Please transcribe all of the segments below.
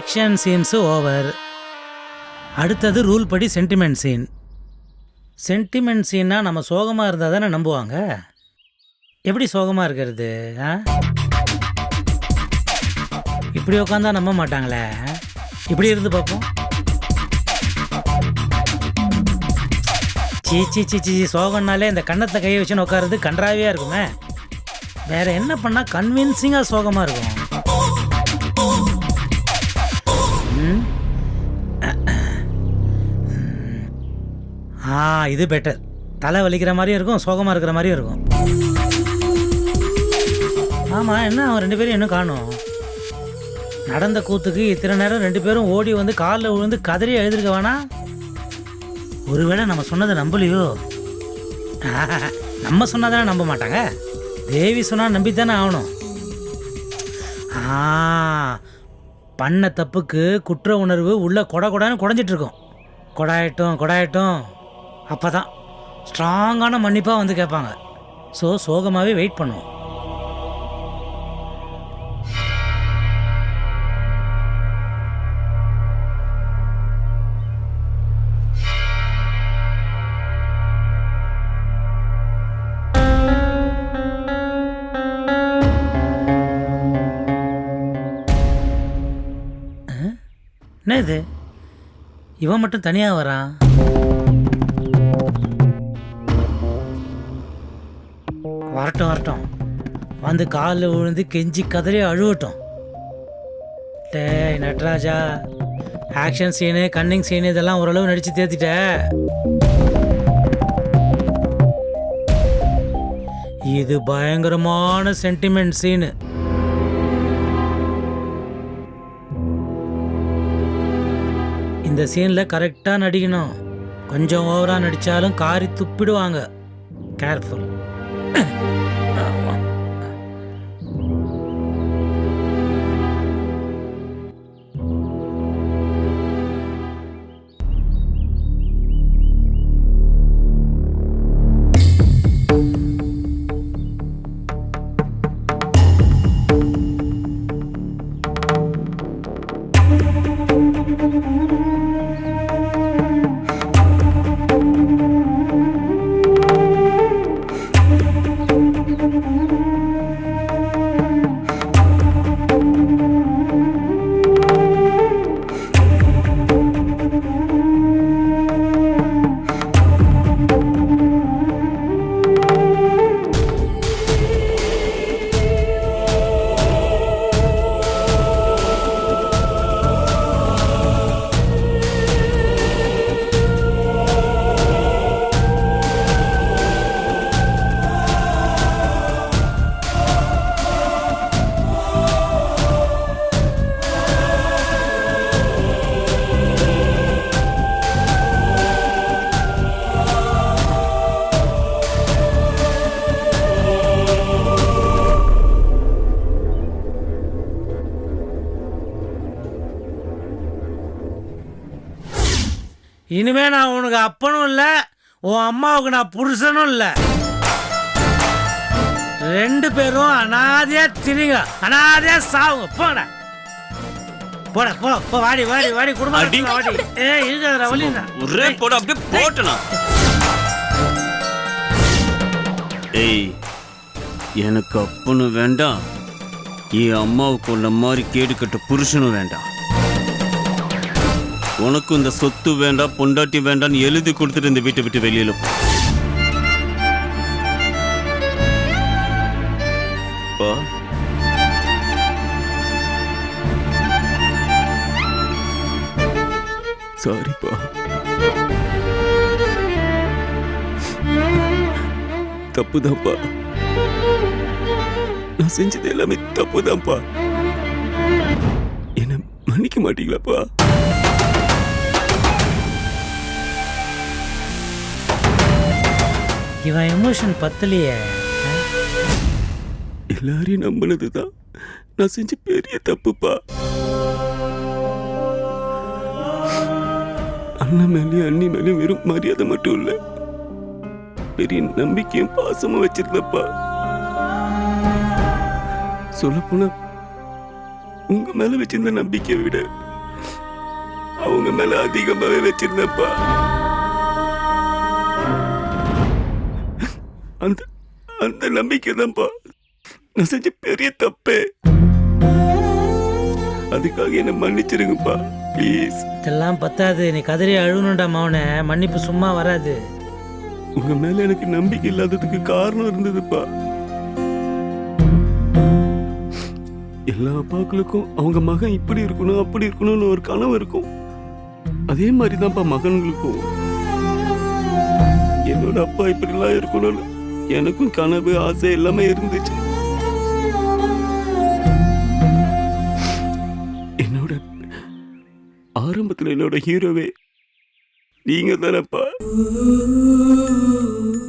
Action scenes over அடுத்தது rule படி sentiment scene sentiment சீன்னா நம்ம சோகமாக இருந்தால் தானே நம்புவாங்க? எப்படி சோகமாக இருக்கிறது ஆ? இப்படி உட்காந்தா நம்ப மாட்டாங்களே இப்படி இருந்து பார்ப்போம். சீ சீ சீ சீ சோகம்னாலே இந்த கன்னத்தை கையை வச்சுன்னு உட்காருறது கன்றாவியாக இருக்குமே. வேறு என்ன பண்ணால் கன்வின்சிங்காக சோகமாக இருக்கும்? ஆ இது பெட்டர் தலை வலிக்கிற மாதிரியும் இருக்கும் சோகமாக இருக்கிற மாதிரியும் இருக்கும். ஆமாம் என்ன அவன் ரெண்டு பேரும் இன்னும் காணும். நடந்த கூத்துக்கு இத்தனை நேரம் ரெண்டு பேரும் ஓடி வந்து காலில் விழுந்து கதறி எழுதிருக்க வேணா ஒருவேளை நம்ம சொன்னதை நம்பலையோ? நம்ம சொன்னதானே நம்ப மாட்டாங்க? தேவி சொன்னால் நம்பித்தானே ஆகணும். ஆ பண்ண தப்புக்கு குற்ற உணர்வு உள்ள கொடை கொடான்னு குடஞ்சிட்ருக்கோம் கொடாயட்டும் கொடாயட்டும். அப்போ தான் ஸ்ட்ராங்கான மன்னிப்பாக வந்து கேட்பாங்க. ஸோ சோகமாகவே வெயிட் பண்ணுவோம். என்ன இது இவன் மட்டும் தனியாக வரான்? வரட்டும் வரட்டும். வந்து காலில் விழுந்து கெஞ்சி கதறி அழுவட்டும். டே Natraja. Action scene cunning scene இதெல்லாம் ஓரளவு நடித்து தேத்திட்ட. இது பயங்கரமான சென்டிமெண்ட் சீனு இந்த சீனில் கரெக்டாக நடிக்கணும். கொஞ்சம் ஓவராக நடித்தாலும் காரி துப்பிடுவாங்க. கேர்ஃபுல் நான் உனக்கு அப்பனும் இல்லை உன் அம்மாவுக்கு நான் புருஷனும் இல்லை. ரெண்டு பேரும் அனாதையா திரிங்க அனாதையா சாவுங்க. போடா. போட போ போ வாடி வாடி வாடி குடும்பம் அடி. வாடி. ஏ இருக்காதுடா வலிடா ஒரே போட அப்படியே போட்டனா. ஏய் எனக்கு அப்பனும் வேண்டாம். என் அம்மாவுக்கு உள்ள மாதிரி கேடு கட்ட புருஷனும் வேண்டாம். உனக்கும் இந்த சொத்து வேண்டாம் பொண்டாட்டி வேண்டாம்னு எழுதி கொடுத்துட்டு இந்த வீட்டை விட்டு வெளியில சாரிப்பா தப்புதான்ப்பா நான் செஞ்சது எல்லாமே தப்புதான்ப்பா என்ன மன்னிக்க மாட்டீங்களாப்பா இவன் எமோஷன் பத்தலையே. எல்லாரையும் நம்பினதுதான். நான் செஞ்ச பெரிய தப்புப்பா. அண்ணன் மேலேயும் அண்ணி மேலேயும் வெறும் மரியாதை மட்டும் இல்லை. பெரிய நம்பிக்கையும் பாசமும் வச்சிருந்தப்பா. சொல்லப்போனா உங்க மேல வச்சிருந்த நம்பிக்கையை விட அவங்க மேல அதிகமாவே வச்சிருந்தப்பா. அந்த நம்பிக்கை தான்ப்பா. நான் செஞ்ச பெரிய தப்பே. அதுக்காக என்ன மன்னிச்சிருங்கப்பா. ப்ளீஸ் இதெல்லாம் பத்தாது. நீ கதறி அழுகணும்டா மவனே. மன்னிப்பு சும்மா வராது. உங்க மேல எனக்கு நம்பிக்கை இல்லாததுக்கு காரணம் இருந்ததுப்பா. எல்லா அப்பாக்களுக்கும் அவங்க மகன் இப்படி இருக்கணும் அப்படி இருக்கணும்னு ஒரு கனவு இருக்கும். அதே மாதிரி தான்ப்பா மகன்களுக்கும். என்னோட அப்பா இப்படிலாம் இருக்கணும்னு எனக்கும் கனவு ஆசை எல்லாமே இருந்துச்சு. என்னோட ஆரம்பத்தில் என்னோட ஹீரோவே நீங்க தானப்பா.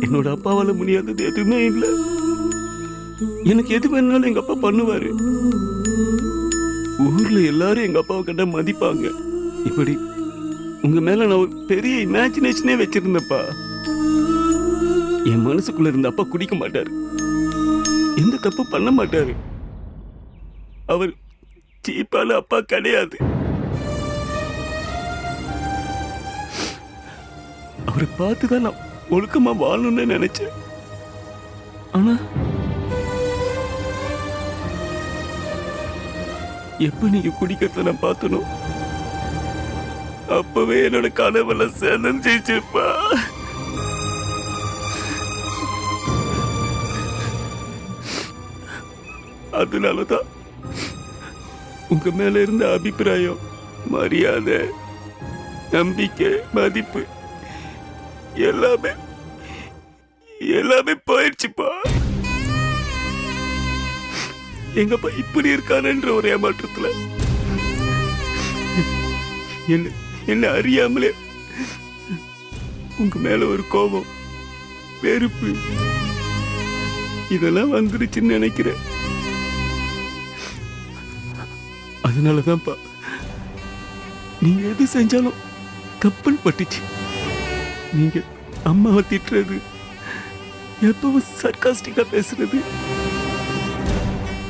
என்னோட அப்பாவால முடியாதது எதுவுமே இல்லை. எனக்கு எது வேணாலும் எங்க அப்பா பண்ணுவாரு. ஊர்ல எல்லாரும் எங்க அப்பாவை கண்ட மதிப்பாங்க. இப்படி உங்க மேல நான் ஒரு பெரிய இமேஜினேஷனே வச்சிருந்தப்பா என் மனசுக்குள்ள இருந்த அப்பா குடிக்க மாட்டாரு. எந்த தப்பு பண்ண மாட்டாரு. அவர் சீப்பால அப்பா கிடையாது. அவரை பார்த்து தான் நான் ஒழுக்கமா வாழணும்னு நினைச்சேன். ஆனா எப்ப நீங்க குடிக்கிறத நான் பார்த்தனும் அப்பவே என்னோட கனவெல்லாம் சேர்ந்துச்சுப்பா அதனாலதான் உங்க மேல இருந்த அபிப்பிராயம் மரியாதை நம்பிக்கை மதிப்பு எல்லாமே எல்லாமே போயிடுச்சுப்பா. எங்கப்பா இப்படி இருக்கானன்ற ஒரு ஏமாற்றத்துல என்ன என்ன அறியாமலே உங்க மேல ஒரு கோபம் வெறுப்பு இதெல்லாம் வந்துருச்சுன்னு நினைக்கிறேன். அதனாலதான்ப்பா. நீங்க எது செஞ்சாலும் கப்பல் பட்டுச்சு. நீங்க அம்மாவை திட்டுறது எப்பவும் சர்க்காஸ்டிக்கா பேசுறது.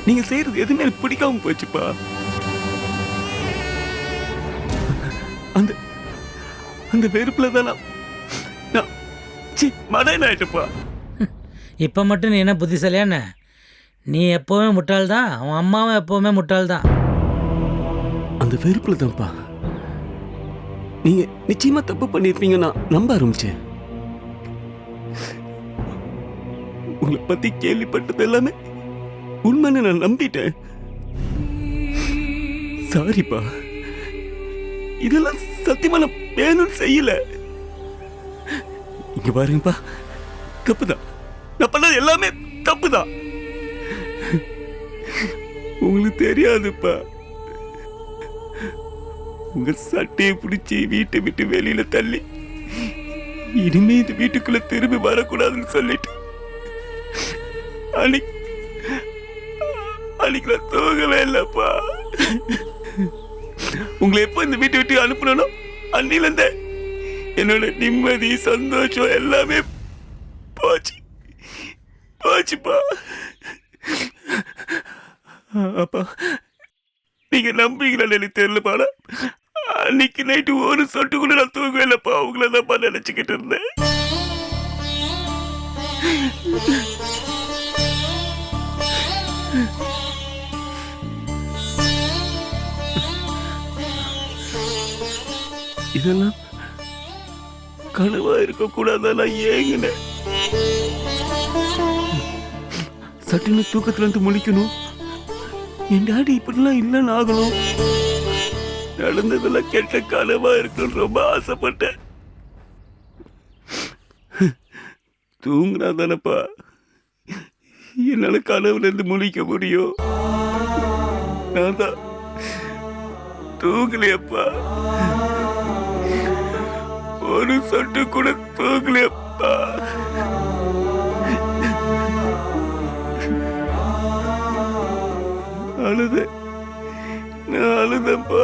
நீங்க செய்யறது எதுவுமே எனக்கு பிடிக்காம போச்சுப்பா. அந்த அந்த வெறுப்புல தான் நான் நான் ஆயிட்டப்பா இப்போ மட்டும் நீ என்ன புத்திசாலியான நீ எப்போவுமே முட்டாள் தான் அவன் அம்மாவும் எப்போவுமே முட்டாள் தான் அந்த வெறுப்புல தான்ப்பா. நீங்க நிச்சயமா தப்பு பண்ணிருப்பீங்க நான் நம்ப ஆரம்பிச்சேன். உங்களை பத்தி கேள்விப்பட்டது எல்லாமே உண்மைன்னு நான் நம்பிட்டேன். சாரிப்பா இதெல்லாம் சத்தியமா நான் வேணும்னு செய்யல. இங்க பாருங்கப்பா. தப்புதான். நான் பண்ணது எல்லாமே தப்புதான். உங்களுக்கு தெரியாதுப்பா. உங்க சட்டையை பிடிச்சி வீட்டை விட்டு வெளியில தள்ளி இனிமே இந்த வீட்டுக்குள்ள திரும்பி வரக்கூடாதுன்னு சொல்லிட்டு. அன்னைக்கு அன்னைக்கு நான் தூங்கவே இல்லப்பா. உங்களை எப்போ இந்த வீட்டை விட்டு அனுப்பணும் அன்னிலிருந்து என்னோட நிம்மதி சந்தோஷம் எல்லாமே போச்சு. போச்சுப்பா. அப்பா நீங்க நம்புறீங்களா எனக்கு தெரியலப்பாடா அன்னைக்கு நைட்டு ஒரு சொட்டு கூட நான் தூங்கவே இல்லப்பா அவங்கள தான்ப்பா நினைச்சுக்கிட்டு இருந்தேன். இதெல்லாம் கனவா இருக்க கூடாதான் நான் சட்டுன்னு தூக்கத்துல இருந்து முழிக்கணும். என் டாடி இப்படிலாம் இல்லைன்னு ஆகணும். நடந்ததெல்லாம் கெட்ட கனவா இருக்குன்னு ரொம்ப ஆசைப்பட்டேன். தூங்குனா தானப்பா என்னால கனவுல இருந்து முழிக்க முடியும். நான் தான் தூங்கலையப்பா. ஒரு சொட்டு கூட தூங்கலையப்பா. அழுத நான் அழுதப்பா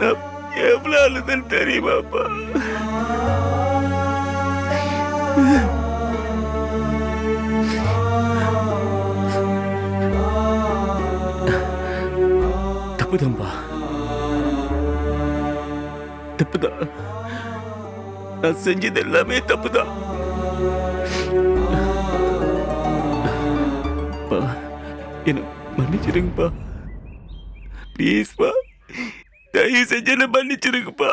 நான் எவ்வளவு அழுதன்னு தெரியுமாப்பா? தப்புதான்பா. தப்புதான் நான் செஞ்சது எல்லாமே தப்புதான் பா என்ன மன்னிச்சிருங்கப்பா ப்ளீஸ்ப்பா தயவு செஞ்சு என்ன மன்னிச்சிருங்கப்பா.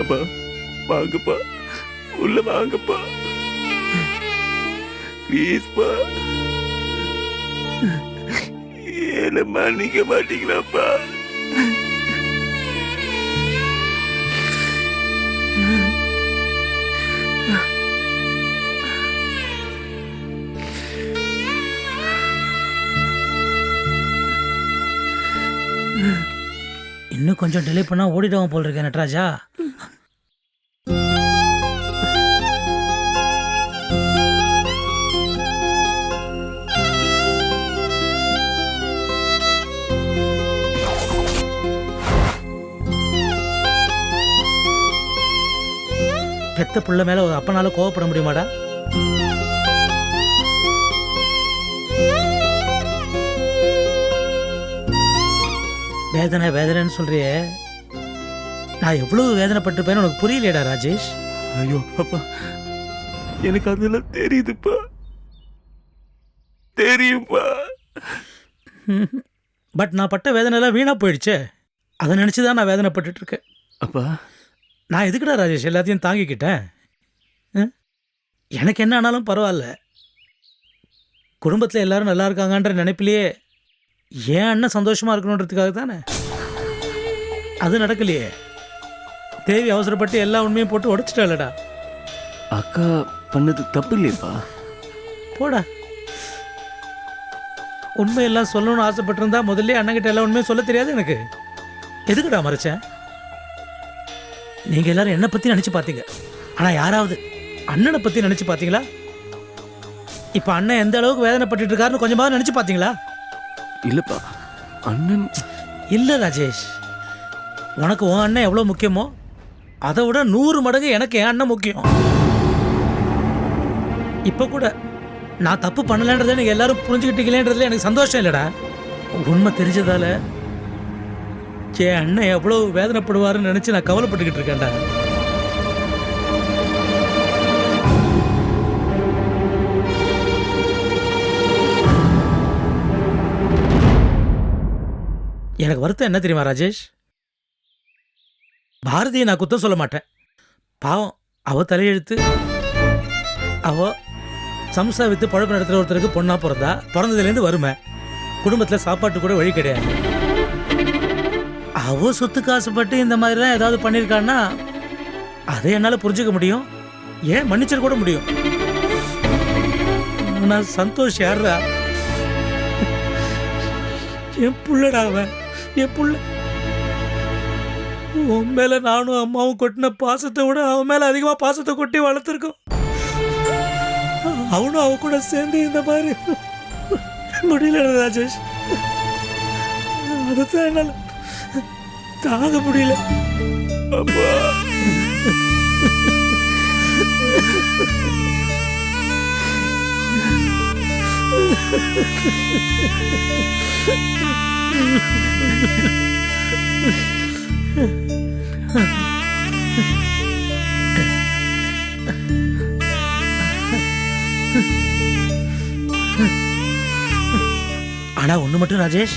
அப்பா வாங்கப்பா. உள்ள வாங்கப்பா. ப்ளீஸ்ப்பா என்ன மன்னிக்க மாட்டீங்களாப்பா. இன்னும் கொஞ்சம் டிலே பண்ணால் ஓடிடுவோம் போல் இருக்கேன் நட்ராஜா. பெத்த புள்ள மேலே ஒரு அப்பனால கோவப்பட முடியுமாடா? வேதனை வேதனைன்னு சொல்றியே. நான் எவ்வளவு வேதனைப்பட்டிருப்பேன்னு உனக்கு புரியலையடா ராஜேஷ்? ஐயோ அப்பா. எனக்கு அதெல்லாம் தெரியுதுப்பா. தெரியும்பா. பட் நான் பட்ட வேதனைலாம் வீணா போயிடுச்சே. அதை நினச்சி தான் நான் வேதனைப்பட்டுட்டு இருக்கேன் அப்பா. நான் எதுக்குடா ராஜேஷ்? எல்லாத்தையும் தாங்கிக்கிட்டேன்? எனக்கு என்ன ஆனாலும் பரவாயில்ல. குடும்பத்தில் எல்லாரும் நல்லா இருக்காங்கன்ற நினைப்பிலேயே ஏன் அண்ணன் சந்தோஷமா இருக்கணுன்றதுக்காக தானே அது நடக்கலையே. தேவி அவசரப்பட்டு எல்லா உண்மையும் போட்டு உடைச்சிட்டாளடா. அக்கா பண்ணது தப்பு இல்லையப்பா போடா. உண்மையெல்லாம் சொல்லணும்னு ஆசைப்பட்டிருந்தா முதல்ல அண்ணன்கிட்ட எல்லா உண்மையும் சொல்ல தெரியாது எனக்கு. எதுக்குடா மறைச்சேன் நீங்க எல்லாரும் என்னை பத்தி நினைச்சு பார்த்தீங்க. ஆனா யாராவது அண்ணனை பத்தி நினைச்சு பார்த்தீங்களா? இப்ப அண்ணன் எந்த அளவுக்கு வேதனைப்பட்டுட்டு இருக்காருன்னு கொஞ்சமாவது நினைச்சு பார்த்தீங்களா? இல்லப்பா அண்ணன் இல்ல ராஜேஷ். உனக்கு உன் அண்ணன் எவ்வளோ முக்கியமோ அதை விட நூறு மடங்கு எனக்கு என் அண்ணன் முக்கியம். இப்போ கூட நான் தப்பு பண்ணலன்றதை நீங்கள் எல்லாரும் புரிஞ்சுக்கிட்டீங்களேன்றதுல எனக்கு சந்தோஷம் இல்லைடா. உண்மை தெரிஞ்சதால என் அண்ணன் எவ்வளோ வேதனைப்படுவாருன்னு நினச்சி நான் கவலைப்பட்டுக்கிட்டு இருக்கேன்டா. எனக்கு வருத்தம் என்ன தெரியுமா ராஜேஷ்? பாரதியை நான் குத்தம் சொல்ல மாட்டேன். பாவம் அவ தலையெழுத்து அவ சம்சா வித்து பழப்பு நடத்துகிற ஒருத்தருக்கு பொண்ணா பிறந்தா பிறந்ததுலேருந்து வறுமை. குடும்பத்தில் சாப்பாட்டு கூட வழி கிடையாது. அவ சொத்து காசுப்பட்டு இந்த மாதிரிலாம் ஏதாவது பண்ணியிருக்கான்னா அதை என்னால் புரிஞ்சுக்க முடியும். ஏன் மன்னிச்சிட கூட முடியும். நான் சந்தோஷ் யாரா என் புள்ளடா அவன். என் புள்ள உன் மேல நானும் அம்மாவும் கொட்டின பாசத்தை விட அவன் மேல அதிகமா பாசத்தை கொட்டி வளர்த்துருக்கோம். அவனும் அவ கூட சேர்ந்து இந்த மாதிரி முடியல ராஜேஷ். அதுதான் என்னால தாங்க முடியல. அப்பா ஆனா ஒண்ணு மட்டும் ராஜேஷ்.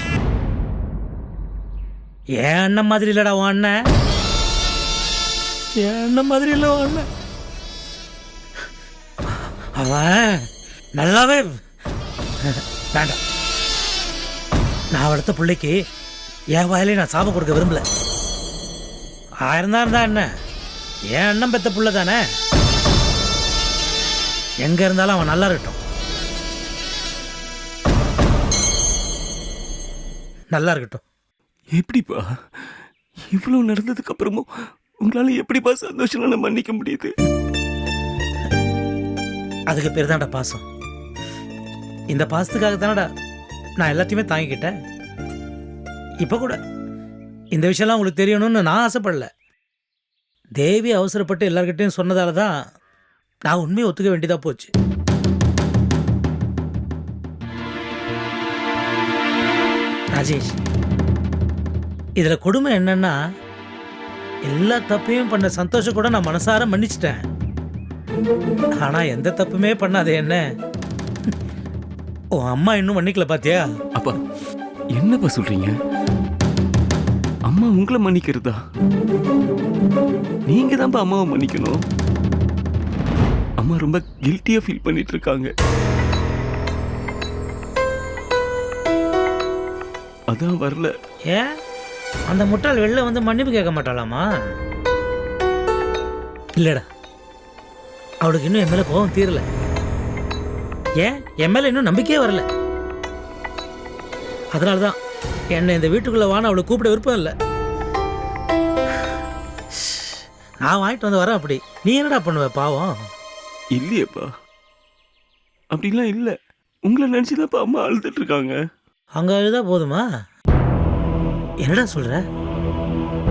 என் அண்ணன் மாதிரி இல்லடா உன் அண்ணன். என் அண்ணன் மாதிரி இல்ல உன் அண்ணன். அவன் நல்லாவே வேண்டாம். நான் வளர்த்த பிள்ளைக்கு என் வாயிலே நான் சாபம் கொடுக்க விரும்பல. ஆயிரம் தான் இருந்தா என்ன? என் அண்ணன் பெத்த புள்ள தானே? எங்க இருந்தாலும் அவன் நல்லா இருக்கட்டும். நல்லா இருக்கட்டும். எப்படிப்பா? இவ்வளவு நடந்ததுக்கு அப்புறமும் உங்களால எப்படிப்பா சந்தோஷம் நான் மன்னிக்க முடியுது? அதுக்கு பேர் தான்டா பாசம். இந்த பாசத்துக்காக தானடா நான் எல்லாத்தையுமே தாங்கிக்கிட்டேன். இப்போ கூட. இந்த விஷயம்லாம் உங்களுக்கு தெரியணும்னு நான் ஆசைப்படல. தேவி அவசரப்பட்டு எல்லார்கிட்டையும் சொன்னதால தான் நான் உண்மையை ஒத்துக்க வேண்டியதாக போச்சு. ராஜேஷ் இதில் கொடுமை என்னன்னா எல்லா தப்பையும் பண்ண சந்தோஷம் கூட நான் மனசார மன்னிச்சிட்டேன். ஆனால் எந்த தப்புமே பண்ணாதே என்ன? உன் அம்மா இன்னும் மன்னிக்கல பாத்தியா? அப்பா என்னப்பா சொல்றீங்க? அம்மா உங்களை மன்னிக்கிறதா? நீங்க தான்ப்பா அம்மாவை மன்னிக்கணும். அம்மா ரொம்ப கில்ட்டியா ஃபீல் பண்ணிட்டு இருக்காங்க அதான் வரல. ஏன் அந்த முட்டாள் வெளில வந்து மன்னிப்பு கேட்க மாட்டாளாமா? இல்லடா. அவளுக்கு இன்னும் என் மேல கோபம் தீரல. ஏன் என் மேல இன்னும் நம்பிக்கையே வரல. அதனால தான் என்னை இந்த வீட்டுக்குள்ள வான அவளை கூப்பிட விருப்பம் இல்லை. நான் வாங்கிட்டு வந்து வரேன் அப்படி. நீ என்னடா பண்ணுவ பாவம்? இல்லையேப்பா. அப்படிலாம் இல்லை. உங்களை நினைச்சுதான்ப்பா அம்மா அழுதுட்டு இருக்காங்க அங்க அழுதா போதுமா? என்னடா சொல்ற?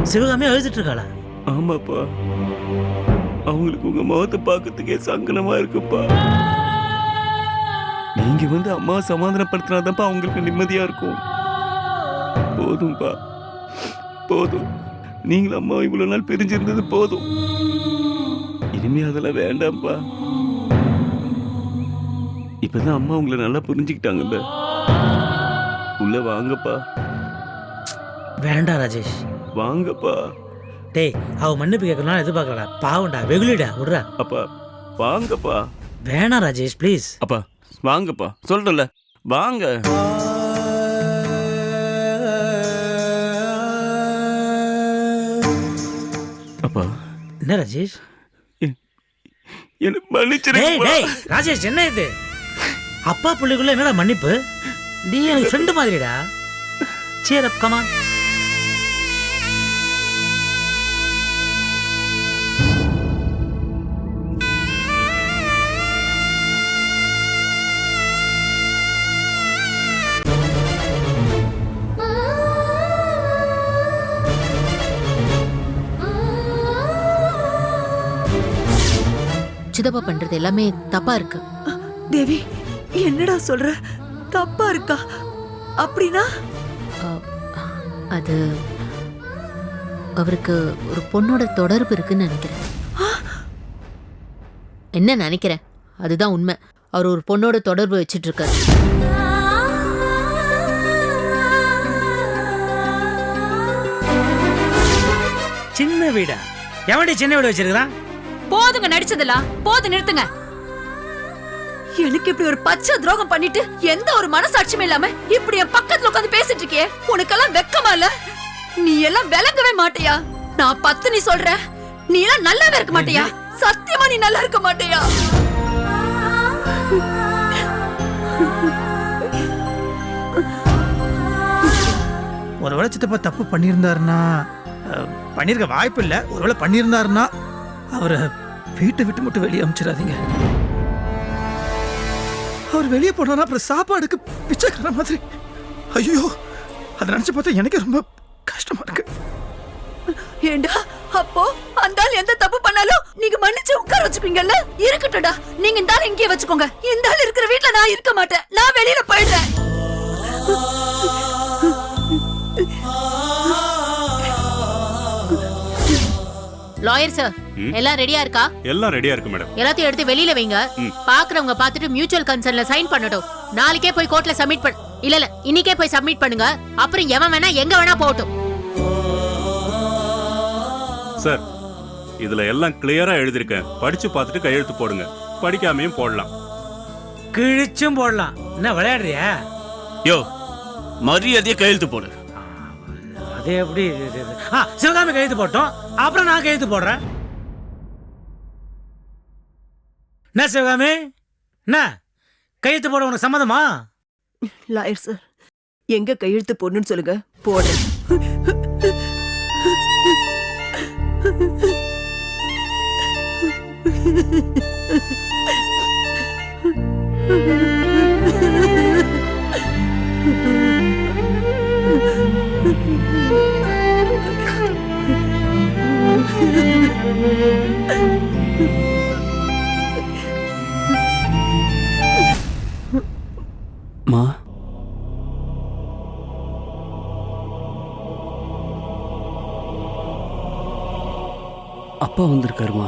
சிவகாமி அழுதுட்டு இருக்காளா ஆமாப்பா. அவங்களுக்கு உங்க முகத்தை பார்க்கறதுக்கே சங்கடமா இருக்குப்பா. நீங்க வந்து அம்மா சமாதானப்படுத்தினாதான்ப்பா அவங்களுக்கு நிம்மதியா இருக்கும். போதும்பா. போதும். நீங்களும் அம்மா இவ்வளவு நாள் பிரிஞ்சிருந்தது போதும். இனிமே அதெல்லாம் வேண்டாம்ப்பா. இப்பதான் அம்மா உங்களை நல்லா புரிஞ்சுக்கிட்டாங்கல்ல உள்ள வாங்கப்பா. வேண்டாம் ராஜேஷ். வாங்கப்பா. டேய் அவ மன்னிப்பு கேட்கணும் எதிர்பார்க்கலடா. பாவம்டா வெகுளிடா விடுறா. அப்பா வாங்கப்பா. வேணாம் ராஜேஷ் ப்ளீஸ் அப்பா வாங்கப்பா. சொல்றல வாங்க. அப்பா என்ன ராஜேஷ்? என்ன டேய் டேய் ராஜேஷ் என்ன இது? அப்பா பிள்ளைக்குள்ள என்னடா மன்னிப்பு? நீ எனக்கு ஃப்ரெண்டு மாதிரிடா. சேர் அப் கமான் சிதப்பா பண்றது எல்லாமே தப்பா இருக்கு. தேவி என்னடா சொல்ற? தப்பா இருக்கா? அப்படின்னா? அது அவருக்கு ஒரு பொண்ணோட தொடர்பு இருக்குன்னு நினைக்கிறேன். என்ன நினைக்கிறேன்? அதுதான் உண்மை. அவர் ஒரு பொண்ணோட தொடர்பு வச்சிட்டு இருக்காரு சின்ன வீடா? எவன்டி சின்ன வீடு வச்சிருக்கிறான்? போதுங்க நடிச்சதெல்லாம். போது நிறுத்துங்க. எனக்கு இப்படி ஒரு பச்சை துரோகம் பண்ணிட்டு எந்த ஒரு மனசாட்சியும் இல்லாம இப்படி என் பக்கத்துல உட்காந்து பேசிட்டு இருக்கியே? உனக்கெல்லாம் வெக்கமா இல்ல? நீ எல்லாம் விளங்கவே மாட்டியா? நான் பத்து நீ சொல்ற. நீ எல்லாம் நல்லாவே இருக்க மாட்டியா? சத்தியமா நீ நல்லா இருக்க மாட்டியா? ஒருவேளை சித்தப்பா தப்பு பண்ணியிருந்தாருன்னா பண்ணியிருக்க வாய்ப்பு இல்லை. ஒருவேளை பண்ணியிருந்தாருன்னா அவரை வீட்டை விட்டு மட்டும் வெளியே அனுப்பிச்சிடாதீங்க அவர் வெளியே போனாரா? அப்புறம் சாப்பாடுக்கு பிச்சைக்கார மாதிரி. ஐயோ அதை நினச்சி பார்த்தா எனக்கு ரொம்ப கஷ்டமா இருக்கு. ஏண்டா அப்போ அந்த ஆள் எந்த தப்பு பண்ணாலும் நீங்க மன்னிச்சு உட்கார வச்சுக்குவீங்கல்ல இருக்கட்டும்டா நீங்க இந்த ஆள் இங்கேயே வச்சுக்கோங்க. இந்த ஆள் இருக்கிற வீட்ல நான் இருக்க மாட்டேன். நான் வெளியில போயிடுறேன். லாயர் சார் எல்லாம் ரெடியா இருக்கா? எல்லாம் ரெடியா இருக்கு மேடம் எல்லாத்தையும் எடுத்து வெளியில வைங்க. பாக்குறவங்க பார்த்துட்டு மியூச்சுவல் கன்சர்ன்ல சைன் பண்ணட்டும். நாளைக்கே போய் கோர்ட்ல சப்மிட் பண்ண இல்ல இல்ல இன்னைக்கே போய் சப்மிட் பண்ணுங்க. அப்புறம் எவன் வேணா எங்க வேணா போகட்டும். சார் இதுல எல்லாம் கிளியரா எழுதிருக்கேன் படிச்சு பார்த்துட்டு கையெழுத்து போடுங்க. படிக்காமையும் போடலாம். கிழிச்சும் போடலாம். என்ன விளையாடுறியா? யோ மரியாதையை கையெழுத்து போடு. அது எப்படி சிவகாமி கையெழுத்து போட்டோம். அப்புறம் நான் கையெழுத்து போடுறேன். என்ன சிவகாமி என்ன? கையெழுத்து போட உனக்கு சம்மதமா? லாயர் சார் எங்க கையெழுத்து போடணும்னு சொல்லுங்க. போடுறேன். மா அப்பா வந்திருக்காருமா?